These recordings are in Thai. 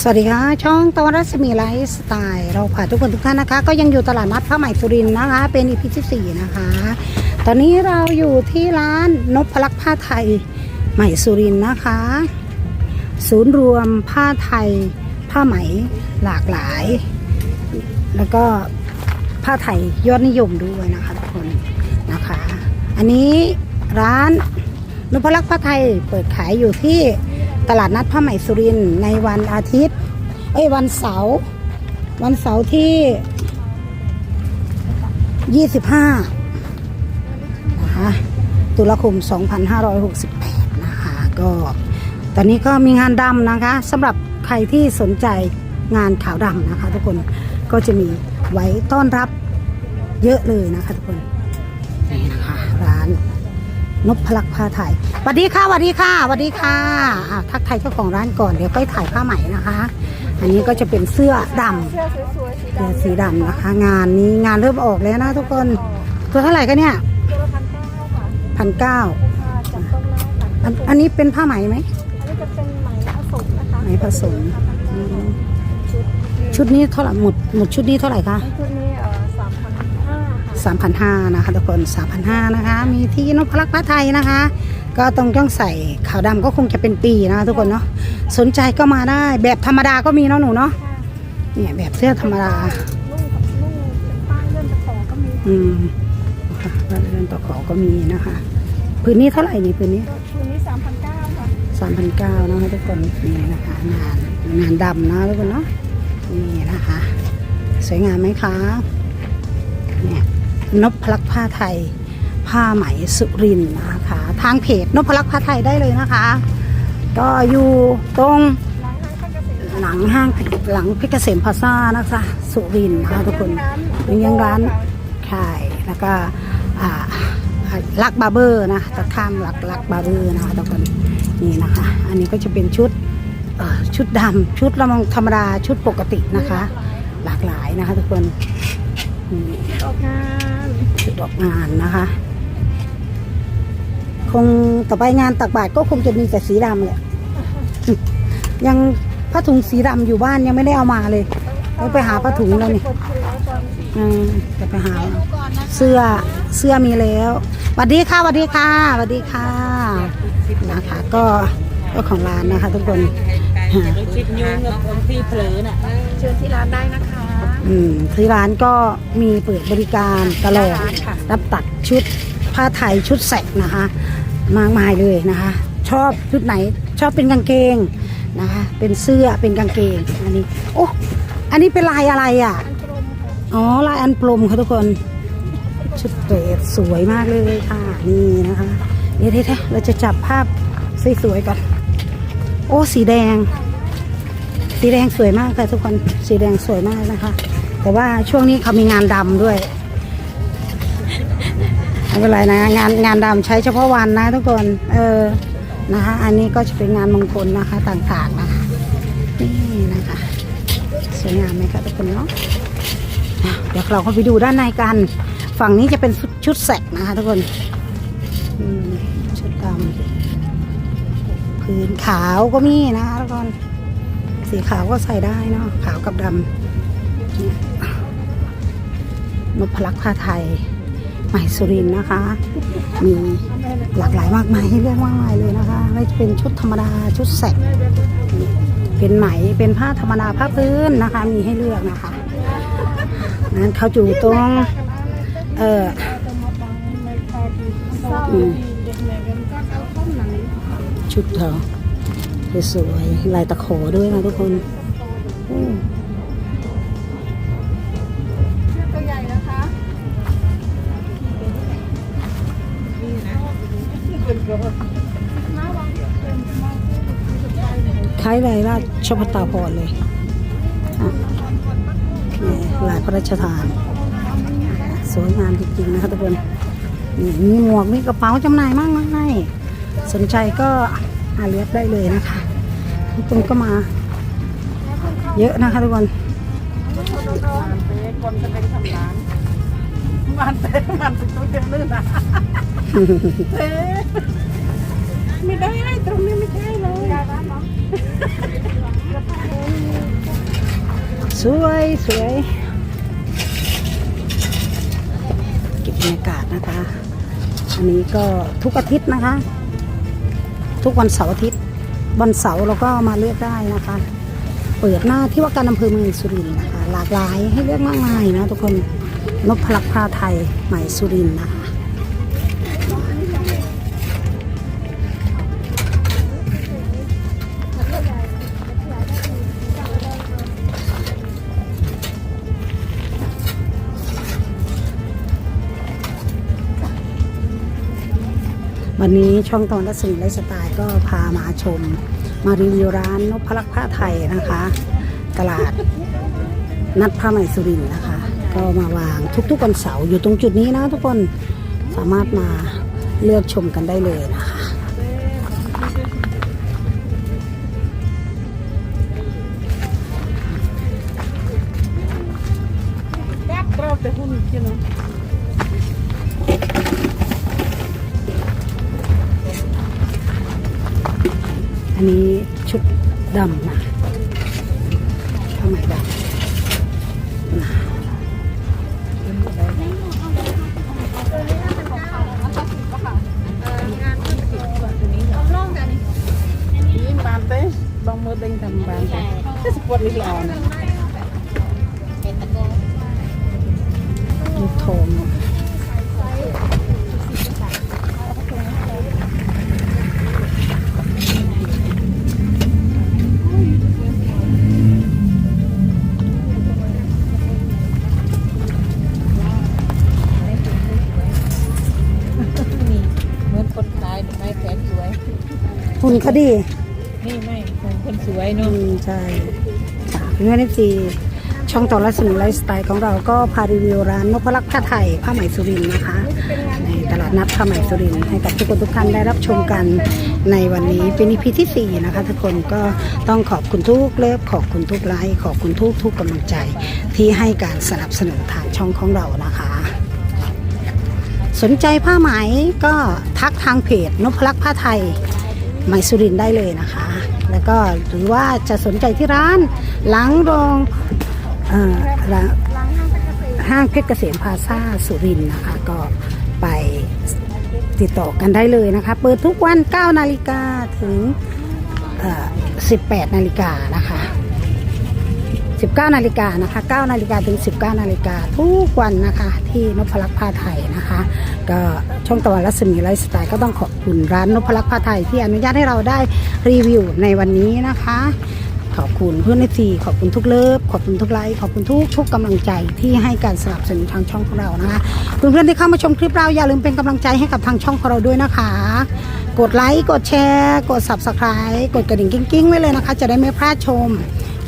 สวัสดีค่ะ ช่องตะวันรัศมีไลฟ์สไตล์เราผ่านทุกคนทุกท่านนะคะ ก็ยังอยู่ตลาดนัดผ้าไหมสุรินนะคะ เป็นอีพีที่สี่นะคะ ตอนนี้เราอยู่ที่ร้านนพลักษ์ผ้าไทยไหม่สุรินนะคะ ศูนย์รวมผ้าไทย ผ้าไหมหลากหลาย แล้วก็ผ้าไทยยอดนิยมด้วยนะคะทุกคนนะคะ อันนี้ร้านนพลักษ์ผ้าไทยเปิดขายอยู่ที่ ตลาดนัดผ้าไหมสุรินในวันอาทิตย์ เอ้ยวันเสาร์วันเสาร์ที่ 25 นะคะ ตุลาคม 2568 นะคะ ก็ตอนนี้ก็มีงานดำนะคะสำหรับใครที่สนใจงานขาวดำนะคะทุกคนก็จะมีไว้ต้อนรับเยอะเลยนะคะทุกคนนี่นะคะร้าน นพพลักษ์ผ้าไทยสวัสดีค่ะสวัสดีค่ะสวัสดีค่ะอะทักทายเจ้าของร้านก่อนเดี๋ยวค่อยถ่ายผ้าไหมนะคะ อันนี้ก็จะเป็นเสื้อดำ เสื้อสวยๆสีเสื้อดำสีดำนะคะ งานนี้งานเริ่มออกแล้วนะทุกคนตัวเท่าไหร่กันเนี่ยตัวละพันเก้าค่ะพันเก้าค่ะจับต้องได้ค่ะอันอันนี้เป็นผ้าไหมไหม อันนี้จะเป็นไหมผสมนะคะไหมผสมอืมชุดชุดนี้เท่าไหร่หมดหมดชุดนี้เท่าไหร่คะชุดนี้เอ่อ 3,500นะคะทุกคน 3,500นะคะ มีที่นพลักพระไทยนะคะ ก็ต้องต้องใส่ขาวดำก็คงจะเป็นปีนะคะทุกคนเนาะ สนใจก็มาได้ แบบธรรมดาก็มีเนาะหนูเนาะ เนี่ยแบบเสื้อธรรมดาลูกกับลูกป้าเลื่อนตะขอก็มี อืมค่ะป้ายเรื่อนตะขอก็มีนะคะ พื้นนี้เท่าไหร่นี่พื้นนี้ พื้นนี้3,900ค่ะ3,900นะคะทุกคนนี่นะคะงานงานดำนะทุกคนเนาะ นี่นะคะ สวยงามไหมคะเนี่ย นพพลักษ์ผ้าไทย ผ้าไหมสุรินนะคะ ทางเพจนพพลักษ์ผ้าไทยได้เลยนะคะ ก็อยู่ตรงหลังห้างหลังพิกเกษมพาซ่านะคะสุรินนะคะทุกคนเป็นยังร้านขายแล้วก็ลักบาเบอร์นะตะข้ามลักลักบาเบอร์นะคะทุกคนนี่นะคะ อันนี้ก็จะเป็นชุดชุดดำชุดละมงธรรมดาชุดปกตินะคะ หลากหลายนะคะทุกคนนี่ออกงานชุด ออกงานนะคะ คงต่อไปงานตักบาตรก็คงจะมีแต่สีดำแหละยังผ้าถุงสีดำอยู่บ้านยังไม่ได้เอามาเลยต้องไปหาผ้าถุงแล้วนี่กดคือแล้วตอนอืมจะไปหา เสื้อเสื้อมีแล้วสวัสดีค่ะสวัสดีค่ะสวัสดีค่ะนะคะ ก็ก็ของร้านนะคะ ทุกคนคิดยุ่งกับคนที่เผลอน่ะเชิญที่ร้านได้นะคะ อืมที่ร้านก็มีเปิดบริการตลอดค่ะรับตัดชุดผ้าไทยชุดแสกนะคะ มากมายเลยนะคะ ชอบชุดไหนชอบเป็นกางเกงนะคะ เป็นเสื้อเป็นกางเกงอันนี้โอ้อันนี้เป็นลายอะไรอะอันกลมค่ะอ๋อลายอันปลมค่ะทุกคนชุดเดรสสวยมากเลยค่ะนี่นะคะเดี๋ยวเดี๋ยวเราจะจับภาพสวยๆก่อนโอ้สีแดง สีแดงสวยมากค่ะทุกคนสีแดงสวยมากนะคะ แต่ว่าช่วงนี้เขามีงานดำด้วยไม่เป็นไรนะงานงานดำใช้เฉพาะวันนะทุกคนเออนะคะ อันนี้ก็จะเป็นงานมงคลนะคะต่างๆนะคะนี่นะคะสวยงามไหมคะทุกคนเนาะเดี๋ยวเราเข้าไปดูด้านในกัน ฝั่งนี้จะเป็นชุดแสกนะคะทุกคนชุดดำพื้นขาวก็มีนะคะทุกคน สีขาวก็ใส่ได้เนาะขาวกับดำนี่ยนพลักษ์ผ้าไทยใหม่สุรินนะคะ มีหลากหลายมากมายให้เลือกมากมายเลยนะคะไม่ว่เป็นชุดธรรมดาชุดแสกเป็นไหมเป็นผ้าธรรมดาผ้าพื้นนะคะ มีให้เลือกนะคะนั้นเขาอยู่ตรงเออชุดเธอ สวยๆลายตะขอด้วยนะทุกคนอืมตัวใหญ่นะคะคล้ายลายราชพัตตาพรเลยอะนี่ลายพระราชทาน สวยงามจริงๆนะคะทุกคนนี่มีหมวกมีกระเป๋าจำหน่ายมากมายสนใจก็ อาเลียบได้เลยนะคะทุกคนก็มา เยอะนะคะทุกคนคนจะเป็นทำร้านมันเต้มันเป็นตัวเดียวลื่นอะเต้ไม่ได้ตรงนี้ไม่ใช่เลยได้ร้านเนาะสวยสวยเก็บบรรยากาศนะคะ อันนี้ก็ทุกอาทิตย์นะคะ ทุกวันเสาร์อาทิตย์ วันเสาร์เราก็มาเลือกได้นะคะ เปิดหน้าที่ว่าการอำเภอเมืองสุรินทร์นะคะหลากหลายให้เลือกมากมายนะทุกคนนพพลักผ้าไทยใหม่สุรินทร์นะคะ วันนี้ช่องตอนรัศมีไลฟ์สไตล์ก็พามาชม มารีวิวร้านนพลักษ์ผ้าไทยนะคะ ตลาดนัดผ้าไหมสุรินทร์นะคะ ก็มาวางทุกๆวันเสาร์อยู่ตรงจุดนี้นะทุกคนสามารถมาเลือกชมกันได้เลยนะคะกรอบแต่หุ่นกินเนาะ อันนี้ชุดดำนะ นเขาดีนี่ไม่ของคนสวยอืเนาะมใช่ค่ะเพื่อนเอฟซีช่องต่อรัศมีไลฟ์สไตล์ของเราก็พารีวิวร้านนพรักษ์ผ้าไทยผ้าไหมสุรินทร์นะคะ ในตลาดนัดผ้าไหมสุรินทร์ให้กับทุกคนทุกท่านได้รับชมกันในวันนี้เป็นอีพีที่ 4 นะคะ ทุกคนก็ต้องขอบคุณทุกเลิฟขอบคุณทุกไลค์ขอบคุณทุกทุกกำลังใจ ที่ให้การสนับสนุนทางช่องของเรานะคะ สนใจผ้าไหมก็ทักทางเพจนพรักษ์ผ้าไทย ไมสุรินได้เลยนะคะ แล้วก็หรือว่าจะสนใจที่ร้านหลังโรงเอ่อร้านห้างเพชรเกษมพาซ่าสุรินนะคะ ก็ไปติดต่อกันได้เลยนะคะ เปิดทุกวัน 9 นาฬิกาถึงเอ่อ18 นาฬิกานะคะ 19 นาฬิกานะคะ9นาฬิกาถึง 19 นาฬิกาทุกวันนะคะที่นพรักษ์ผ้าไทยนะคะ ก็ช่องตะวันรัศมีไลฟ์สไตล์ก็ต้องขอบคุณร้านนพรักษ์ผ้าไทยที่อนุญาตให้เราได้รีวิวในวันนี้นะคะ ขอบคุณเพื่อนในทีขอบคุณทุกเลิฟขอบคุณทุกไลค์ขอบคุณทุกทุกกำลังใจที่ให้การสนับสนุนทางช่องของเรานะคะเพื่อนๆที่เข้ามาชมคลิปเราอย่าลืมเป็นกำลังใจให้กับทางช่องของเราด้วยนะคะกดไลค์ กดแชร์ กด subscribe กดกระดิ่งกิ้งๆ ไว้เลยนะคะ จะได้ไม่พลาดชม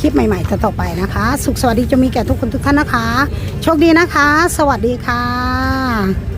คลิปใหม่ๆต่อไปนะคะ สุขสวัสดีจะมีแก่ทุกคนทุกท่านนะคะ โชคดีนะคะ สวัสดีค่ะ